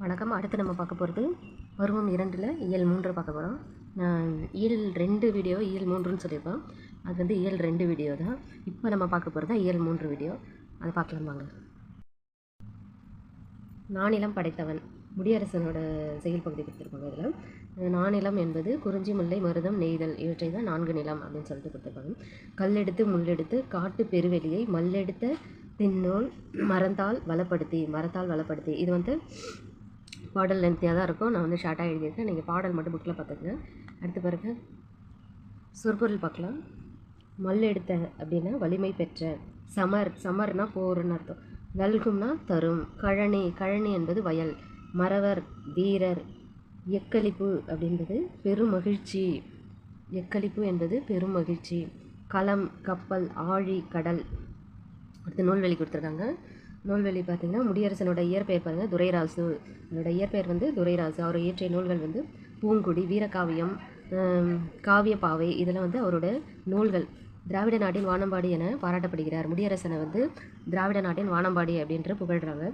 வணக்கம். அடுத்து நம்ம பார்க்க போகிறது பருவம் இரண்டில் இயல் மூன்று பார்க்க போகிறோம் நான் இயல் ரெண்டு வீடியோ இயல் மூன்றுன்னு சொல்லியிருப்போம். அது வந்து இயல் ரெண்டு வீடியோ தான். இப்போ நம்ம பார்க்க போகிறது தான் இயல் மூன்று வீடியோ. அதை பார்க்கலாம் வாங்க. நானிலம் படைத்தவன். முடியரசனோட செயல் பகுதி கொடுத்துருப்பாங்க இதில். நானிலம் என்பது குறிஞ்சி முல்லை மருதம் நெய்தல். இவற்றை தான் நான்கு நிலம் அப்படின்னு சொல்லிட்டு கொடுத்துருப்பாங்க. கல்லெடுத்து முள்ளெடுத்து காட்டு பெருவெளியை மல்லெடுத்த தின்னோல் மரத்தால் வளப்படுத்தி மரத்தால் வளப்படுத்தி. இது வந்து பாடல் லென்த்தியாக தான் இருக்கும். நான் வந்து ஷார்ட்டாக எழுதியிருக்கேன். நீங்கள் பாடல் மட்டும் புக்கில் பார்த்துக்கங்க. அடுத்து பாருங்கள் சொற்பொருள் பார்க்கலாம். மல்லெடுத்த அப்படின்னா வலிமை பெற்ற சமர் சமர்னா போர்னு அர்த்தம். நல்கும்னா தரும் கழனி கழனி என்பது வயல். மறவர் வீரர் எக்களிப்பு அப்படின்றது பெருமகிழ்ச்சி எக்களிப்பு என்பது பெருமகிழ்ச்சி களம் கப்பல் ஆழி கடல் அடுத்து நூல்வெளி கொடுத்துருக்காங்க. நூல்வெளி பார்த்திங்கன்னா முடியரசனோட இயற்பெயர் பாருங்கள் துரைராசு என்னோட இயற்பெயர் வந்து துரைராசு அவர் இயற்றிய நூல்கள் வந்து பூங்குடி வீரகாவியம் காவியப்பாவை. இதெல்லாம் வந்து அவரோட நூல்கள். திராவிட நாட்டின் வானம்பாடி என பாராட்டப்படுகிறார். முடியரசனை வந்து திராவிட நாட்டின் வானம்பாடி அப்படின்ற புகழ்கிறாங்க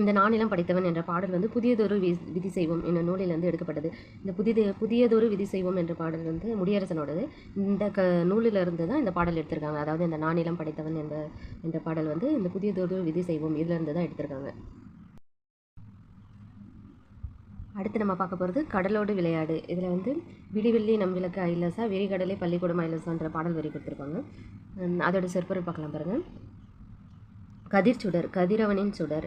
இந்த நானிலம் படித்தவன் என்ற பாடல் வந்து புதியதொரு வி விதி செய்வோம் என்ற நூலிலிருந்து எடுக்கப்பட்டது. இந்த புதிய புதியதொரு விதி செய்வோம் என்ற பாடல் வந்து முடியரசனோடது. இந்த க நூலிலிருந்து தான் இந்த பாடல் எடுத்திருக்காங்க. அதாவது இந்த நானிலம் படைத்தவன் என்ற என்ற பாடல் வந்து இந்த புதியதொரு விதி செய்வோம் இதிலிருந்து தான் எடுத்திருக்காங்க. அடுத்து நம்ம பார்க்க போகிறது கடலோடு விளையாடு. இதில் வந்து விடிவெள்ளி நம் விளக்கு ஐலசா விரிகடலை பள்ளிக்கூடம் ஐலசான்ற பாடல் வரி கொடுத்துருப்பாங்க. அதோட சொற்பொருள் பார்க்கலாம் பாருங்கள் கதிர் சுடர் கதிரவனின் சுடர்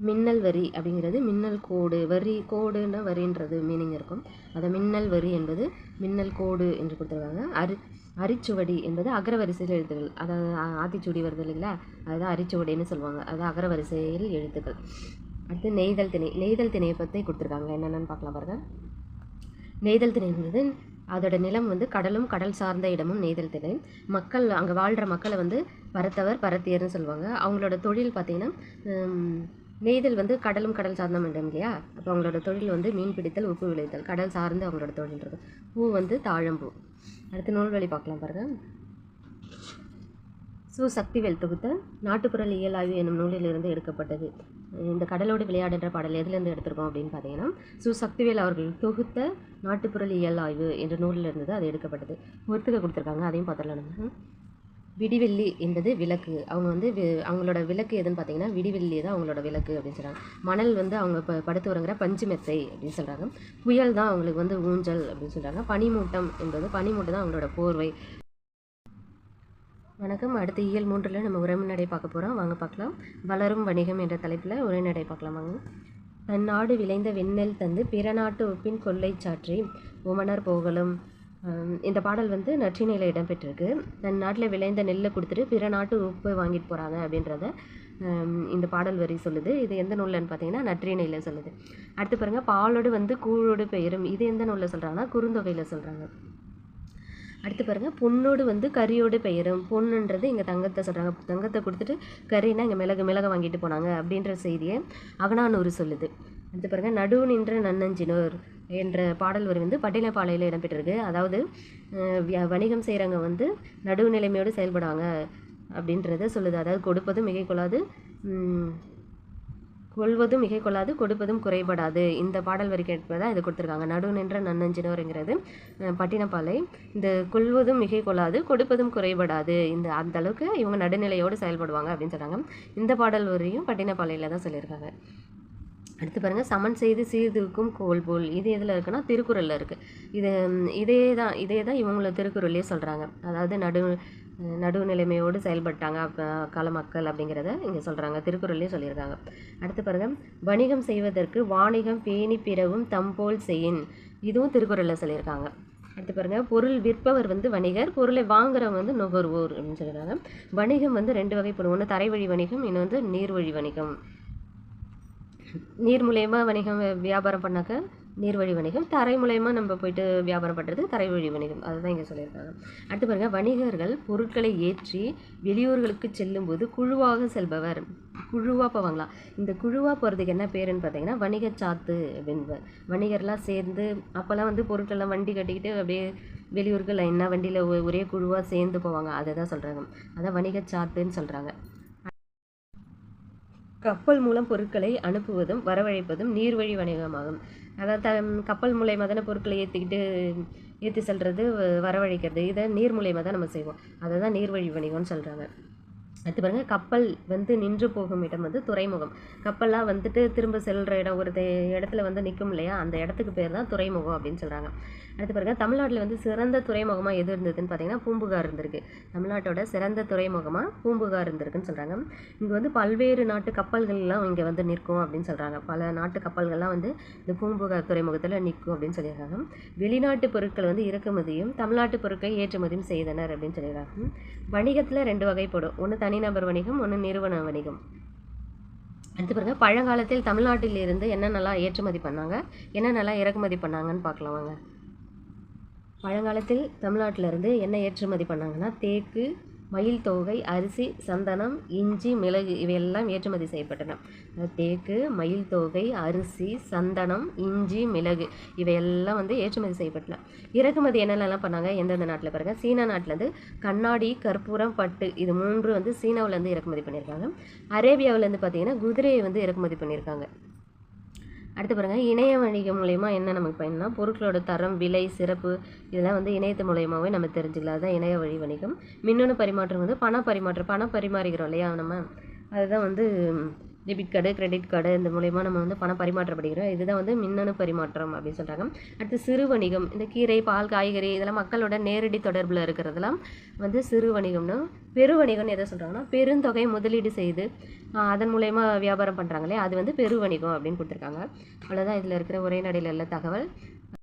மின்னல் வரி அப்படிங்கிறது மின்னல் கோடு. வரி கோடுன்னா வரின்றது மீனிங் இருக்கும். அதை மின்னல் வரி என்பது மின்னல் கோடு என்று கொடுத்துருக்காங்க. அரி அரிச்சுவடி என்பது அகரவரிசையில் எழுத்துக்கள். அதாவது ஆத்திச்சுவடி வருது இல்லைங்களா? அதுதான் அரிச்சுவடின்னு சொல்லுவாங்க. அது அகரவரிசையில் எழுத்துக்கள். அடுத்து நெய்தல் திணை. நெய்தல் திணையை பற்றி கொடுத்துருக்காங்க. என்னென்னு பார்க்கலாம் பாருங்கள் நெய்தல் திணை என்பது அதோட நிலம் வந்து கடலும் கடல் சார்ந்த இடமும் நெய்தல் திணை. மக்கள் அங்கே வாழ்கிற மக்களை வந்து பரத்தவர் பரத்தியர்னு சொல்லுவாங்க. அவங்களோட தொழில் பார்த்திங்கன்னா நெய்தல் வந்து கடலும் கடல் சார்ந்த மண்டம் இல்லையா அப்போ அவங்களோட தொழில் வந்து மீன் பிடித்தல் உப்பு விளைத்தல் கடல் சார்ந்து அவங்களோட தொழில் இருக்கும் பூ வந்து தாழம்பூ. அடுத்து நூல்வழி பார்க்கலாம் பாருங்கள் சு சக்திவேல் தொகுத்த நாட்டுப்புறல் இயலாய்வு என்னும் நூலிலிருந்து எடுக்கப்பட்டது. இந்த கடலோடு விளையாடுன்ற பாடல் எதுலேருந்து எடுத்திருக்கோம் அப்படின்னு பார்த்தீங்கன்னா சு சக்திவேல் அவர்கள் தொகுத்த நாட்டுப்புறல் இயலாய்வு என்ற நூலிலிருந்து அது எடுக்கப்பட்டது. ஒருத்துக்க கொடுத்துருக்காங்க அதையும் பார்த்துடலாம் நம்ம. விடிவெள்ளி என்பது விளக்கு. அவங்க வந்து அவங்களோட விளக்கு எதுன்னு பார்த்தீங்கன்னா விடிவெள்ளி தான் அவங்களோட விளக்கு அப்படின்னு சொல்கிறாங்க மணல் வந்து அவங்க இப்போ படுத்து வரங்கிற பஞ்சு மெத்தை அப்படின்னு சொல்கிறாங்க புயல் தான் அவங்களுக்கு வந்து ஊஞ்சல் அப்படின்னு சொல்கிறாங்க பனிமூட்டம் என்பது பனிமூட்டம் தான் அவங்களோட போர்வை. வணக்கம். அடுத்த இயல் மூன்றில் நம்ம உரைநடை பார்க்க போகிறோம் வாங்க பார்க்கலாம். வளரும் வணிகம் என்ற தலைப்பில் உரைநடை பார்க்கலாம். வாங்க. தன் நாடு விளைந்த வெண்ணெல் தந்து பிற நாட்டு உப்பின் கொள்ளை சாற்றி உமனர் போகலும் இந்த பாடல் வந்து நற்றினையில் இடம்பெற்றிருக்கு. தன் நாட்டில் விளைந்த நெல்லை கொடுத்துட்டு பிற நாட்டு உப்பை வாங்கிட்டு போகிறாங்க அப்படின்றத இந்த பாடல் வரி சொல்லுது. இது எந்த நூல்லன்னு பார்த்தீங்கன்னா நற்றினையில் சொல்லுது. அடுத்து பாருங்கள் பாலோடு வந்து கூழோடு பெயரும். இது எந்த நூலில் சொல்கிறாங்கன்னா குறுந்தொகையில் சொல்கிறாங்க அடுத்து பாருங்கள் பொண்ணோடு வந்து கறியோடு பெயரும். பொண்ணுன்றது இங்கே தங்கத்தை சொல்கிறாங்க தங்கத்தை கொடுத்துட்டு கறினா இங்கே மிளகு மிளகு வாங்கிட்டு போனாங்க அப்படின்ற செய்தியை அகனானூறு சொல்லுது. அடுத்து பாருங்கள் நடு நின்ற நன்னஞ்சினோர் என்ற பாடல் வரி வந்து பட்டினப்பாளையில் இடம்பெற்றிருக்கு. அதாவது வணிகம் செய்கிறவங்க வந்து நடுநிலைமையோடு செயல்படுவாங்க அப்படின்றத சொல்லுது. அதாவது கொடுப்பதும் மிகை கொள்ளாது கொள்வதும் மிகை கொள்ளாது கொடுப்பதும் குறைபடாது. இந்த பாடல் வரி கேட்பதான் இது கொடுத்துருக்காங்க. நடு நின்ற நன்னஞ்சினோருங்கிறது பட்டினப்பாலை இந்த கொள்வதும் மிகை கொள்ளாது கொடுப்பதும் குறைபடாது. இந்த அந்த அளவுக்கு இவங்க நடுநிலையோடு செயல்படுவாங்க அப்படின்னு சொல்கிறாங்க இந்த பாடல் வரியும் பட்டினப்பாலையில் தான் சொல்லியிருக்காங்க. அடுத்து பாருங்கள் சமன் செய்து சீர்தூக்கும் கோல் போல். இது எதில் இருக்குன்னா திருக்குறளில் இருக்குது இது இதே தான் இதே தான் இவங்கள திருக்குறள்லேயே சொல்கிறாங்க அதாவது நடு நடுநிலைமையோடு செயல்பட்டாங்க கால மக்கள் அப்படிங்கிறத இங்கே சொல்கிறாங்க திருக்குறள்லேயே சொல்லியிருக்காங்க. அடுத்து பாருங்கள் வணிகம் செய்வதற்கு வாணிகம் பேணி பிறவும் தம்போல் செய்யின். இதுவும் திருக்குறளில் சொல்லியிருக்காங்க. அடுத்து பாருங்கள் பொருள் விற்பவர் வந்து வணிகர் பொருளை வாங்குறவங்க வந்து நுகர்வோர் அப்படின்னு சொல்லியிருக்காங்க. வணிகம் வந்து ரெண்டு வகைப்படும். ஒன்று தரைவழி வணிகம் இன்னும் வந்து நீர்வழி வணிகம். நீர் மூலயமா வணிகம் வியாபாரம் பண்ணாக்க நீர்வழி வணிகம் தரை மூலயமா நம்ம போயிட்டு வியாபாரம் பண்ணுறது தரைவழி வணிகம். அதுதான் இங்கே சொல்லியிருக்காங்க. அடுத்து பாருங்கள் வணிகர்கள் பொருட்களை ஏற்றி வெளியூர்களுக்கு செல்லும்போது குழுவாக செல்பவர். குழுவாக போவாங்களாம் இந்த குழுவாக போகிறதுக்கு என்ன பேருன்னு பார்த்தீங்கன்னா வணிக சாத்து அப்படின்பர் வணிகர்லாம் சேர்ந்து அப்போல்லாம் வந்து பொருட்கள்லாம் வண்டி கட்டிக்கிட்டு அப்படியே வெளியூருக்கு லைனாக வண்டியில் ஒரே குழுவாக சேர்ந்து போவாங்க. அதை தான் சொல்கிறாங்க அதான் வணிக சாத்துன்னு சொல்கிறாங்க கப்பல் மூலம் பொருட்களை அனுப்புவதும் வரவழைப்பதும் நீர்வழி வணிகமாகும். அதாவது த கப்பல் மூலயமா தானே பொருட்களை ஏற்றிக்கிட்டு ஏற்றி செல்வது வரவழைக்கிறது. இதை நீர் மூலயமா தான் நம்ம செய்வோம். அதை தான் நீர்வழி வணிகம்னு சொல்கிறாங்க அடுத்து பாருங்க கப்பல் வந்து நின்று போகும் இடம் வந்து துறைமுகம். கப்பல்லாம் வந்துட்டு திரும்ப செல்கிற இடம் ஒரு இடத்துல வந்து நிற்கும் இல்லையா? அந்த இடத்துக்கு பேர் தான் துறைமுகம் அப்படின்னு சொல்கிறாங்க அடுத்து பாருங்க தமிழ்நாட்டில் வந்து சிறந்த துறைமுகமாக எது இருந்ததுன்னு பார்த்தீங்கன்னா பூம்புகார் இருந்திருக்கு. தமிழ்நாட்டோட சிறந்த துறைமுகமாக பூம்புகார் இருந்திருக்குன்னு சொல்கிறாங்க இங்கே வந்து பல்வேறு நாட்டு கப்பல்கள்லாம் இங்கே வந்து நிற்கும் அப்படின்னு சொல்கிறாங்க பல நாட்டு கப்பல்கள்லாம் வந்து இந்த பூம்புகார் துறைமுகத்தில் நிற்கும் அப்படின்னு சொல்லியிருக்காங்க. வெளிநாட்டு பொருட்கள் வந்து இறக்குமதியும் தமிழ்நாட்டு பொருட்களை ஏற்றுமதியும் செய்தனர் அப்படின்னு சொல்லியிருக்காங்க. வணிகத்தில் ரெண்டு வகைப்படும். ஒன்று தனி தனிநபர் வணிகம் ஒன்று நிறுவன வணிகம். அடுத்து பாருங்க பழங்காலத்தில் தமிழ்நாட்டில் இருந்து என்னென்னலாம் ஏற்றுமதி பண்ணாங்க? என்னென்னலாம் இறக்குமதி பண்ணாங்கன்னு பார்க்கலாம் வாங்க. பழங்காலத்தில் தமிழ்நாட்டில் இருந்து என்ன ஏற்றுமதி பண்ணாங்கன்னா தேக்கு மயில் தோகை அரிசி சந்தனம் இஞ்சி மிளகு இவையெல்லாம் ஏற்றுமதி செய்யப்பட்டன. தேக்கு மயில் தோகை அரிசி சந்தனம் இஞ்சி மிளகு இவையெல்லாம் வந்து ஏற்றுமதி செய்யப்பட்டன. இறக்குமதி என்னென்னலாம் பண்ணாங்க? எந்தெந்த நாட்டில் பாருங்க. சீனா நாட்டிலேருந்து கண்ணாடி கற்பூரம் பட்டு இது மூன்று வந்து சீனாவுலேருந்து இறக்குமதி பண்ணியிருக்காங்க. அரேபியாவிலேருந்து பார்த்தீங்கன்னா குதிரையை வந்து இறக்குமதி பண்ணியிருக்காங்க. அடுத்து பாருங்கள் இணைய வணிகம் மூலயமா என்ன நமக்கு பயன்னா பொருட்களோட தரம் விலை சிறப்பு இதெல்லாம் வந்து இணையத்து மூலயமாவே நம்ம தெரிஞ்சுக்கலாம். அதுதான் இணைய வழி வணிகம். மின்னணு பரிமாற்றம் வந்து பண பரிமாற்றம் பணம் பரிமாறிக்கிறோம் இல்லையா நம்ம? அதுதான் வந்து டெபிட் கார்டு கிரெடிட் கார்டு இந்த மூலயமா நம்ம வந்து பணம் பரிமாற்றப்படுகிறோம். இதுதான் வந்து மின்னணு பரிமாற்றம் அப்படின்னு சொல்கிறாங்க அடுத்து சிறு வணிகம் இந்த கீரை பால் காய்கறி இதெல்லாம் மக்களோட நேரடி தொடர்பில் இருக்கிறதெல்லாம் வந்து சிறு வணிகம்னு பெரு வணிகம்னு எதை சொல்கிறாங்கன்னா பெருந்தொகை முதலீடு செய்து அதன் மூலயமா வியாபாரம் பண்ணுறாங்களே அது வந்து பெரு வணிகம் அப்படின்னு கொடுத்துருக்காங்க. அவ்வளோதான் இதில் இருக்கிற உரைநடையில் உள்ள தகவல்.